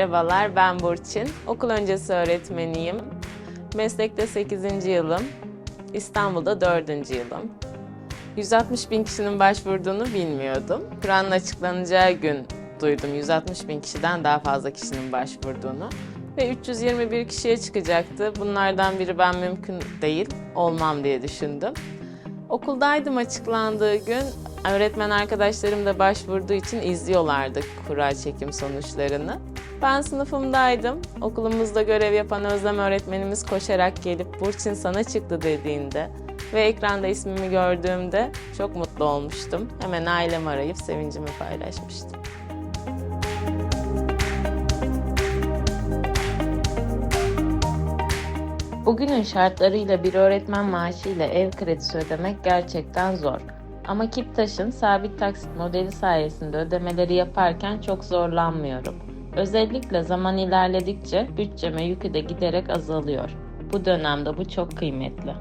Merhabalar, ben Burçin. Okul öncesi öğretmeniyim. Meslekte 8. yılım. İstanbul'da 4. yılım. 160 bin kişinin başvurduğunu bilmiyordum. Kur'an'ın açıklanacağı gün duydum 160 bin kişiden daha fazla kişinin başvurduğunu. Ve 321 kişiye çıkacaktı. Bunlardan biri ben mümkün değil, olmam diye düşündüm. Okuldaydım açıklandığı gün. Öğretmen arkadaşlarım da başvurduğu için izliyorlardı kura çekim sonuçlarını. Ben sınıfımdaydım. Okulumuzda görev yapan Özlem öğretmenimiz koşarak gelip Burçin sana çıktı dediğinde ve ekranda ismimi gördüğümde çok mutlu olmuştum. Hemen ailemi arayıp sevincimi paylaşmıştım. Bugünün şartlarıyla bir öğretmen maaşıyla ev kredisi ödemek gerçekten zor. Ama Kiptaş'ın sabit taksit modeli sayesinde ödemeleri yaparken çok zorlanmıyorum. Özellikle zaman ilerledikçe bütçeme yükü de giderek azalıyor. Bu dönemde bu çok kıymetli.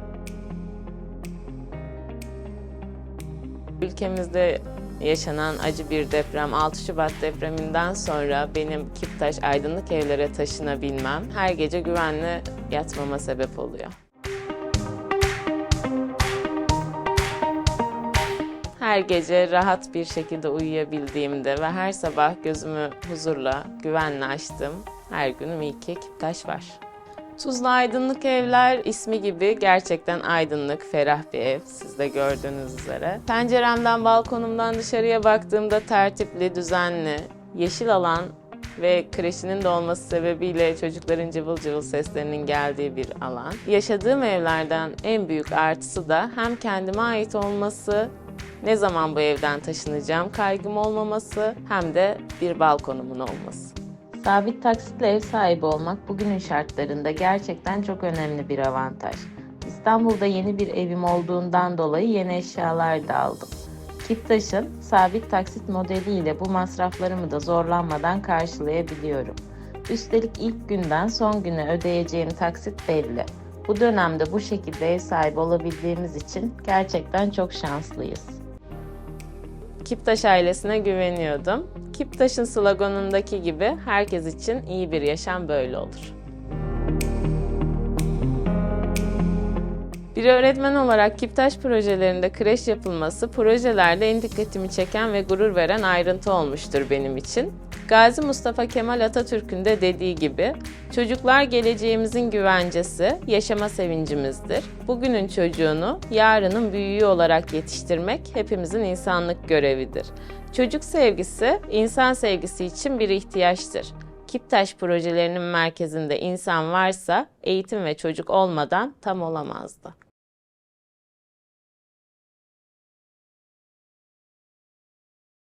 Ülkemizde yaşanan acı bir deprem 6 Şubat depreminden sonra benim Kiptaş aydınlık evlere taşınabilmem her gece güvenli yatmama sebep oluyor. Her gece rahat bir şekilde uyuyabildiğimde ve her sabah gözümü huzurla, güvenle açtığım her günüm iyi ki Kiptaş var. Tuzla Aydınlık Evler ismi gibi gerçekten aydınlık, ferah bir ev siz de gördüğünüz üzere. Penceremden, balkonumdan dışarıya baktığımda tertipli, düzenli, yeşil alan ve kreşinin de olması sebebiyle çocukların cıvıl cıvıl seslerinin geldiği bir alan. Yaşadığım evlerden en büyük artısı da hem kendime ait olması, ne zaman bu evden taşınacağım kaygım olmaması hem de bir balkonumun olması. Sabit taksitle ev sahibi olmak bugünün şartlarında gerçekten çok önemli bir avantaj. İstanbul'da yeni bir evim olduğundan dolayı yeni eşyalar da aldım. Kiptaş'ın sabit taksit modeliyle bu masraflarımı da zorlanmadan karşılayabiliyorum. Üstelik ilk günden son güne ödeyeceğim taksit belli. Bu dönemde bu şekilde ev sahibi olabildiğimiz için gerçekten çok şanslıyız. Kiptaş ailesine güveniyordum. Kiptaş'ın sloganındaki gibi herkes için iyi bir yaşam böyle olur. Bir öğretmen olarak Kiptaş projelerinde kreş yapılması projelerde en dikkatimi çeken ve gurur veren ayrıntı olmuştur benim için. Gazi Mustafa Kemal Atatürk'ün de dediği gibi, çocuklar geleceğimizin güvencesi, yaşama sevincimizdir. Bugünün çocuğunu yarının büyüğü olarak yetiştirmek hepimizin insanlık görevidir. Çocuk sevgisi, insan sevgisi için bir ihtiyaçtır. Kiptaş projelerinin merkezinde insan varsa eğitim ve çocuk olmadan tam olamazdı.